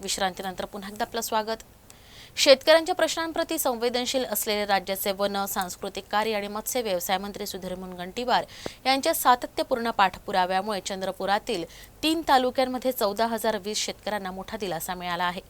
विश्रांतीनंतर पुन्हा एकदा आपलं स्वागत. शेतकऱ्यांच्या प्रश्नांप्रती संवेदनशील असलेले राज्याचे वन सांस्कृतिक कार्य आणि मत्स्य व्यवसाय मंत्री सुधीर मुनगंटीवार यांच्या सातत्यपूर्ण पाठपुराव्यामुळे चंद्रपुरातील तीन तालुक्यांमध्ये चौदा हजार वीस शेतकऱ्यांना मोठा दिलासा मिळाला आहे.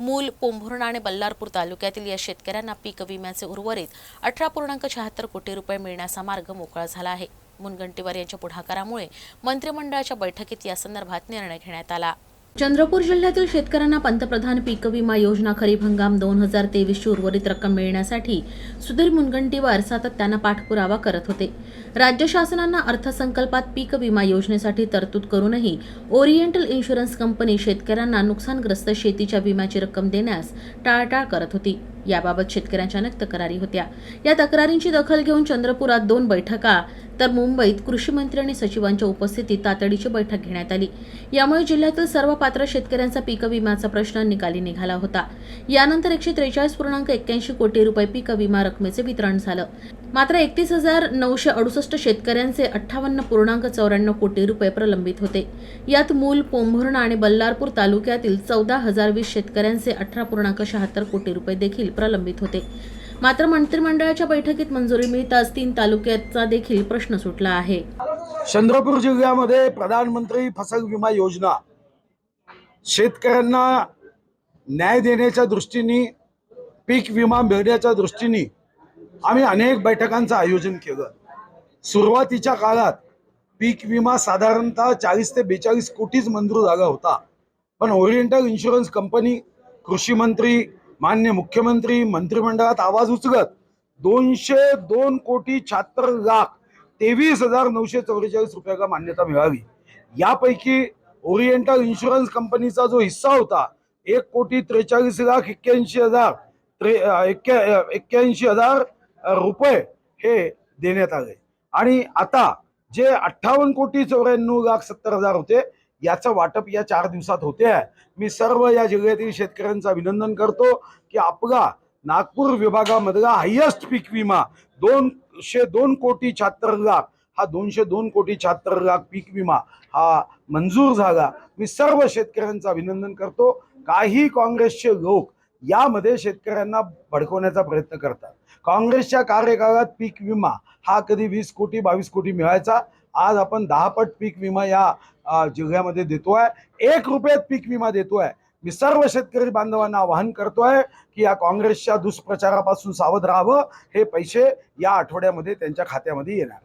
मूल पोंभुर्णा आणि बल्लारपूर तालुक्यातील या शेतकऱ्यांना पीक विम्याचे उर्वरित अठरा पूर्णांक शहात्तर कोटी रुपये मिळण्याचा मार्ग मोकळा झाला आहे. मुनगंटीवार यांच्या पुढाकारामुळे मंत्रिमंडळाच्या बैठकीत या संदर्भात निर्णय घेण्यात आला. चंद्रपूर जिल्ह्यातील शेतकऱ्यांना पंतप्रधान पीक विमा योजना खरीप हंगाम दोन हजार तेवीसची उर्वरित रक्कम मिळण्यासाठी सुधीर मुनगंटीवार सातत्यानं पाठपुरावा करत होते. राज्य शासनानं अर्थसंकल्पात पीक विमा योजनेसाठी तरतूद करूनही ओरिएंटल इन्शुरन्स कंपनी शेतकऱ्यांना नुकसानग्रस्त शेतीच्या विम्याची रक्कम देण्यास टाळाटाळ करत होती. याबाबत शेतकऱ्यांच्या अनेक तक्रारी होत्या. या तक्रारींची दखल घेऊन चंद्रपुरात दोन बैठका तर मुंबईत कृषी मंत्री आणि सचिवांच्या उपस्थितीत तातडीची बैठक घेण्यात आली. यामुळे जिल्ह्यातील सर्व पात्र शेतकऱ्यांचा पीक विम्याचा प्रश्न निकाली निघाला होता. यानंतर एकशे त्रेचाळीस पूर्णांक एक्क्याऐंशी कोटी रुपये पीक विमा रकमेचे वितरण झालं. मात्र एकतीस हजार नऊशे अडुसष्ट शेतकऱ्यांचे अठ्ठावन्न पूर्णांक चौऱ्याण्णव कोटी रुपये प्रलंबित होते. यात मूल पोंभुर्णा आणि बल्लारपूर तालुक्यातील चौदा हजार वीस शेतकऱ्यांचे अठरा पूर्णांक शहात्तर कोटी रुपये देखील प्रलंबित होते. मात्र मंत्रिमंडळाच्या बैठकीत मंजुरी मिळताच तीन तालुक्याचा देखील प्रश्न सुटला आहे. चंद्रपूर जिल्ह्यामध्ये प्रधानमंत्री फसल विमा योजना. शेतकऱ्यांना न्याय देण्याच्या दृष्टीने पीक विमा मिळण्याच्या दृष्टीने आम्ही अनेक बैठकांचं आयोजन केलं. सुरुवातीच्या काळात पीक विमा साधारणतः चाळीस ते बेचाळीस कोटीच मंजूर झाला होता. पण ओरिएंटल इन्शुरन्स कंपनी कृषी मंत्री मान्य मुख्यमंत्री मंत्रिमंडळात आवाज उचलत दोनशे दोन कोटी शहात्तर लाख तेवीस हजार नऊशे चौवेचाळीस रुपयाला मान्यता मिळावी. यापैकी ओरिएंटल इन्शुरन्स कंपनीचा जो हिस्सा होता एक कोटी त्रेचाळीस लाख एक्क्याऐंशी हजार त्रे एक्क्याऐंशी हजार रुपये हे देण्यात आले. आणि आता जे अठ्ठावन्न कोटी चौऱ्याण्णव लाख सत्तर हजार होते याचं वाटप या चार दिवसात होते आहे. मी सर्व या जिल्ह्यातील शेतकऱ्यांचं अभिनंदन करतो की आपला नागपूर विभागामधला हायेस्ट पीक विमा दोनशे दोन कोटी शहात्तर लाख हा दोनशे दोन कोटी शहात्तर लाख पीक विमा हा मंजूर झाला. मी सर्व शेतकऱ्यांचं अभिनंदन करतो. काही काँग्रेसचे लोक यामध्ये शेतकऱ्यांना भडकवण्याचा प्रयत्न करतात. काँग्रेसच्या कार्यकाळात पीक विमा हा कधी वीस कोटी बावीस कोटी मिळायचा? आज आपण दहा पट पीक विमा या जिल्ह्यामध्ये जिल्ह्यामध्ये देतोय. एक रुपयात पीक विमा देतोय. मी सर्व शेतकरी बांधवांना आवाहन करतोय की या काँग्रेसच्या दुष्प्रचारापासून सावध राहावं. हे पैसे या आठवड्यामध्ये त्यांच्या खात्यामध्ये येणार.